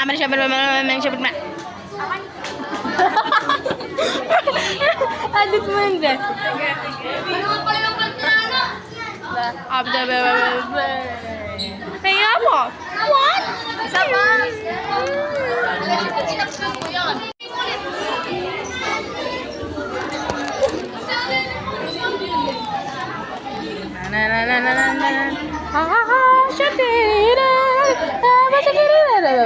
Aman siya, man, man, man, man, siya. Adit mo be, be, be. Kaya mo. What? Isa pa. Na na na na na na na. Ha ha ha.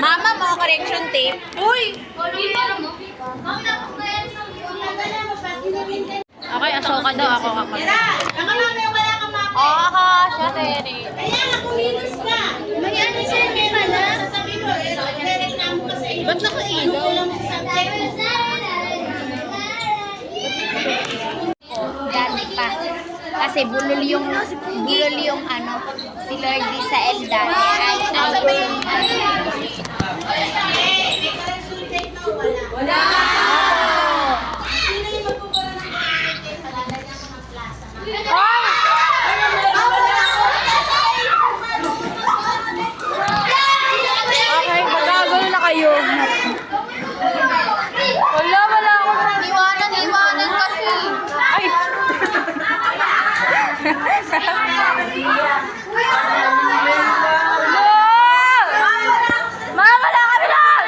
Mama mo, correction tape. Uy! Okay, asoka daw ako kapag. Oo, ako, siya Terry. Ba't nakailaw? Dami pa. Kasi bulol yung, bulol yung ano, si Lord sa Elda. Ay, ay, yung Okay, magkagano na kayo. Wala, wala ako. Iwanan, iwanan kasi. Ay! Ma, wala kami lang!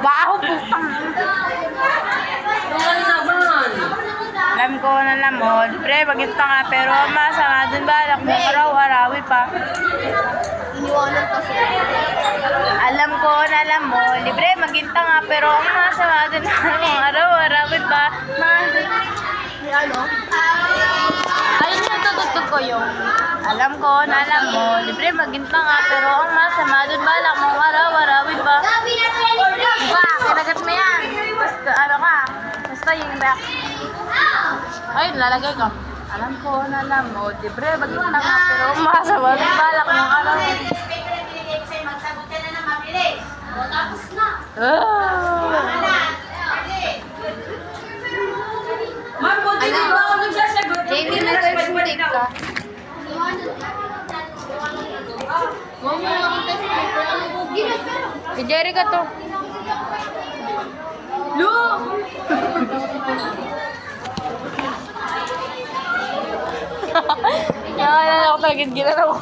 Baho putang. Alam ko na lang mo, libre, bagit pa nga, pero masama dun balak mo, araw-arawi pa. Iniwanan kasi. Alam ko na alam mo, libre, maginta nga, pero ang masama dun mo, araw-arawi pa. Mga... Ano? Ayun yung tutugtog ko yung alam ko na alam mo, libre maginta nga, pero ang masama dun balak Ayun, lalagay ko. Alam ko na alam mo, libre maginta nga, pero ang masama dun balak mo, araw Ah. Jamie, may correction tape ka. Si Jerry ka to. Ako talaga gilan ako.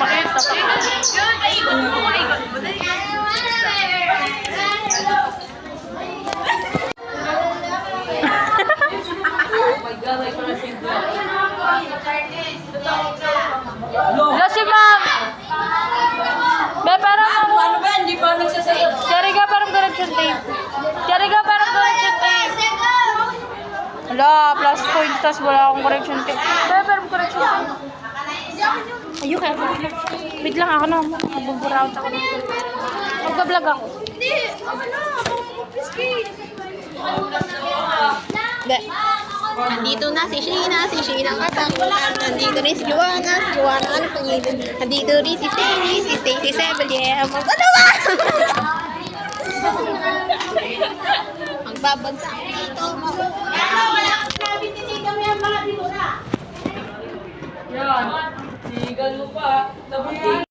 Makita pa. Wala si ma'am. Be, parang ano? Ano ba? Hindi pa nagsasagot. Jerry ka parang correction tape. Jerry ka parang correction tape. Wala, plus points, tas wala akong correction tape. Be, parang correction tape. Ayun, kaya Wait lang ako na. Magbuburaut ako. Magbablog ako. Be. Nandito na si Sheena, si Sheena ang katakutan. Nandito rin si Joanna, si Joanna ano pangilan. Nandito rin si Stacy, si Stacy Sebelier. Ano ba? Magbabagsak dito. Yan. Sigal mo pa. Sabi